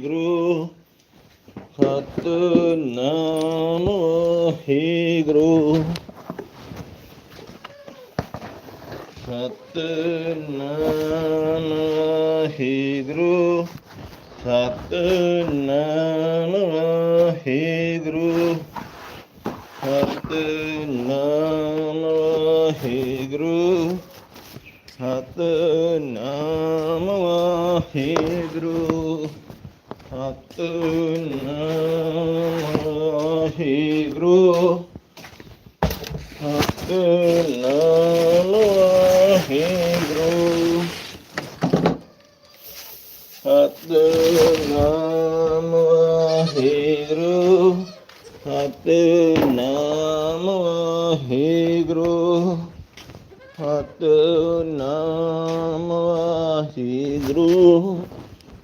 ਗੁਰੂ ਸਤਨਾਮ ਹੀ ਗੁਰੂ। ਸਤਨਾਮ ਹੀ ਗੁਰੂ। ਸਤਨਾਮ ਹੀ ਗੁਰੂ। ਸਤਨਾਮ ਹੀ ਗੁਰੂ। ਸਤਨਾਮ ਹੀ ਗੁਰੂ। Hebrew. Hebrew. Hebrew. Hebrew. Hebrew. Hebrew.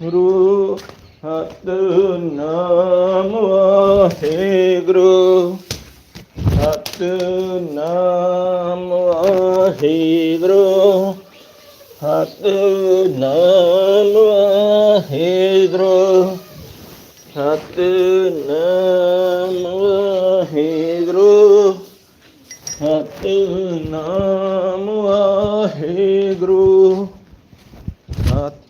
ਗੁਰੂ ਹਤ ਨਾਮ ਵਾਹਿਗੁਰੂ ਹਤ ਨਾਮ ਵਾਹਿਗੁਰੂ ਹਤ ਨਾਮ ਵਾਹਿਗੁਰੂ ਹਤ ਨਾਮ ਵਾਹਿਗੁਰੂ ਹਤ ਨਾਮ ਵਾਹਿਗੁਰੂ।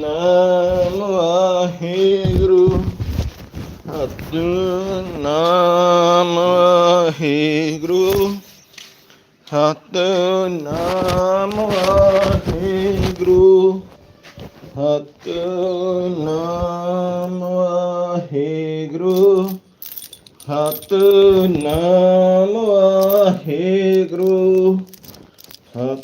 ਨਾਮ ਵਾਹਿਗੁਰੂ ਹੱਥ ਨਾਮ ਵਾਹਿਗੁਰੂ ਹੱਥ ਨਾਮ ਵਾਹਿਗੁਰੂ ਹੱਥ ਨਾਮ ਵਾਹਿਗੁਰੂ ਹੱਥ ਨਾਮ ਵਾਹਿਗੁਰੂ ਹੱਥ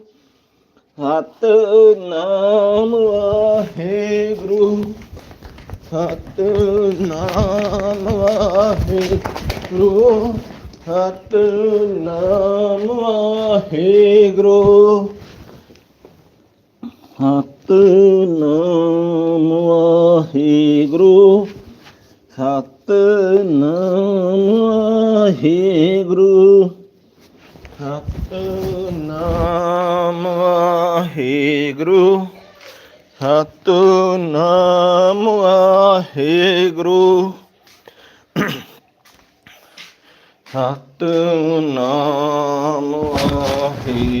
ਹਤ ਨਾਮ ਵਾਹਿਗੁਰੂ ਹਤ ਨਾਮ ਵਾਹਿਗੁਰੂ ਹਤ ਨਾਮ ਵਾਹਿਗੁਰੂ। ਹਤ ਨਾਮ ਵਾਹਿਗੁਰੂ ਹਤ ਨਾਮ ਵਾਹਿਗੁਰੂ। ਹਤ ਨਾਮ ahe gru hatu namo ahe gru hatu namo ahe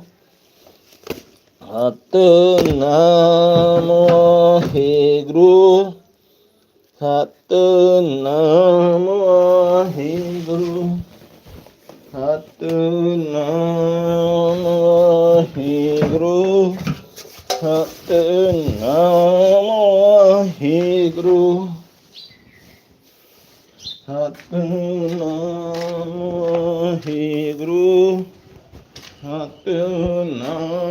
Satnam ਹੈ ਗੁਰੂ ਸਤਨਾਮ ਹੈ ਗੁਰੂ ਸਤਨਾਮ ਹੈ ਗੁਰੂ ਸਤਨਾਮ ਹੈ ਗੁਰੂ ਸਤਨਾਮ ਹੈ ਗੁਰੂ ਸਤਨਾਮ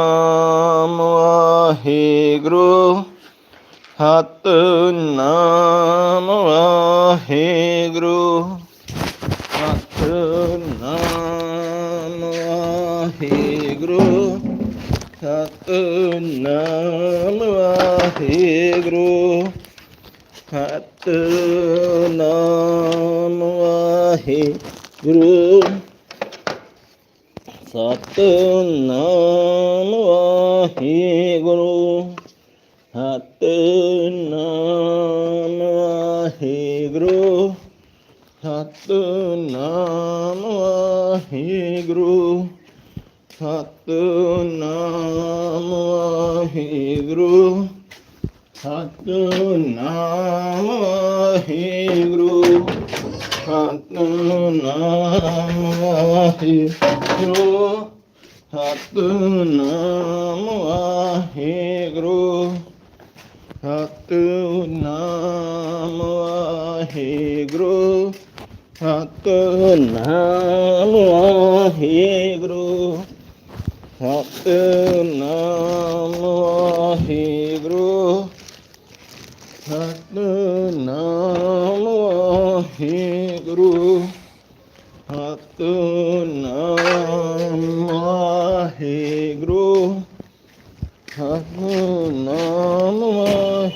ਵਾਹਿਗੁਰੂ ਹਤ ਨਾਮ ਵਾਹਿਗੁਰੂ ਹਤ ਨਾਮ ਵਾਹਿਗੁਰੂ ਹਤ ਨਾਮ ਵਾਹਿਗੁਰੂ ਹਤ ਨਾਮ ਵਾਹਿਗੁਰੂ সতনাম হি গুরু। সতনাম হি গুরু। সতনাম হি গুরু। সতনাম হি গুরু। সতনাম হি গুরু। 하뜨나마히 그루 하뜨나마히 그루 하뜨나마히 그루 하뜨나마히 그루 하뜨나마히